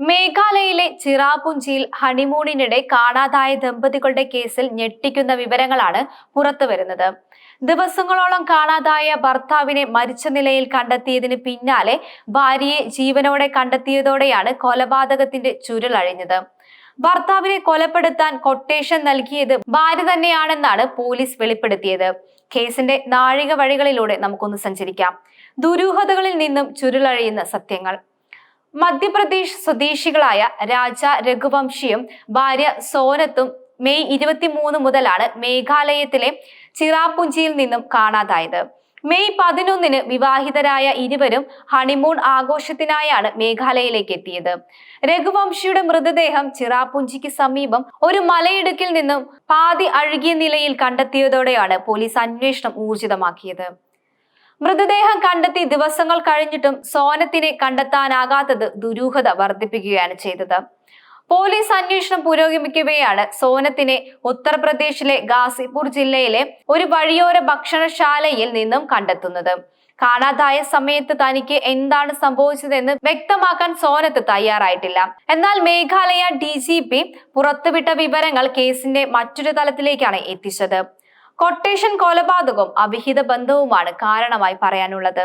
മേഘാലയയിലെ ചിറാപുഞ്ചിയിൽ ഹണിമൂണിനിടെ കാണാതായ ദമ്പതികളുടെ കേസിൽ ഞെട്ടിക്കുന്ന വിവരങ്ങളാണ് പുറത്തുവരുന്നത് ദിവസങ്ങളോളം കാണാതായ ഭർത്താവിനെ മരിച്ച നിലയിൽ കണ്ടെത്തിയതിന് പിന്നാലെ ഭാര്യയെ ജീവനോടെ കണ്ടെത്തിയതോടെയാണ് കൊലപാതകത്തിന്റെ ചുരുളഴിഞ്ഞത് ഭർത്താവിനെ കൊലപ്പെടുത്താൻ കൊട്ടേഷൻ നൽകിയത് ഭാര്യ തന്നെയാണെന്നാണ് പോലീസ് വെളിപ്പെടുത്തിയത്. കേസിന്റെ നാഴിക വഴികളിലൂടെ നമുക്കൊന്ന് സഞ്ചരിക്കാം. ദുരൂഹതകളിൽ നിന്നും ചുരുളഴിയുന്ന സത്യങ്ങൾ. മധ്യപ്രദേശ് സ്വദേശികളായ രാജ രഘുവംശിയും ഭാര്യ സോനത്തും മെയ് ഇരുപത്തിമൂന്ന് മുതലാണ് മേഘാലയത്തിലെ ചിറാപുഞ്ചിയിൽ നിന്നും കാണാതായത്. മെയ് പതിനൊന്നിന് വിവാഹിതരായ ഇരുവരും ഹണിമൂൺ ആഘോഷത്തിനായാണ് മേഘാലയയിലേക്ക് എത്തിയത്. രഘുവംശിയുടെ മൃതദേഹം ചിറാപുഞ്ചിക്ക് സമീപം ഒരു മലയിടുക്കിൽ നിന്നും പാതി അഴുകിയ നിലയിൽ കണ്ടെത്തിയതോടെയാണ് പോലീസ് അന്വേഷണം ഊർജിതമാക്കിയത്. മൃതദേഹം കണ്ടെത്തി ദിവസങ്ങൾ കഴിഞ്ഞിട്ടും സോനത്തിനെ കണ്ടെത്താനാകാത്തത് ദുരൂഹത വർദ്ധിപ്പിക്കുകയാണ് ചെയ്തത്. പോലീസ് അന്വേഷണം പുരോഗമിക്കവെയാണ് സോനത്തിനെ ഉത്തർപ്രദേശിലെ ഗാസിപൂർ ജില്ലയിലെ ഒരു വഴിയോര ഭക്ഷണശാലയിൽ നിന്നും കണ്ടെത്തുന്നത്. കാണാതായ സമയത്ത് തനിക്ക് എന്താണ് സംഭവിച്ചതെന്ന് വ്യക്തമാക്കാൻ സോനത്ത് തയ്യാറായിട്ടില്ല. എന്നാൽ മേഘാലയ ഡി ജി പി പുറത്തുവിട്ട വിവരങ്ങൾ കേസിന്റെ മറ്റൊരു തലത്തിലേക്കാണ് എത്തിച്ചത്. കൊട്ടേഷൻ കൊലപാതകവും അവിഹിത ബന്ധവുമാണ് കാരണമായി പറയാനുള്ളത്.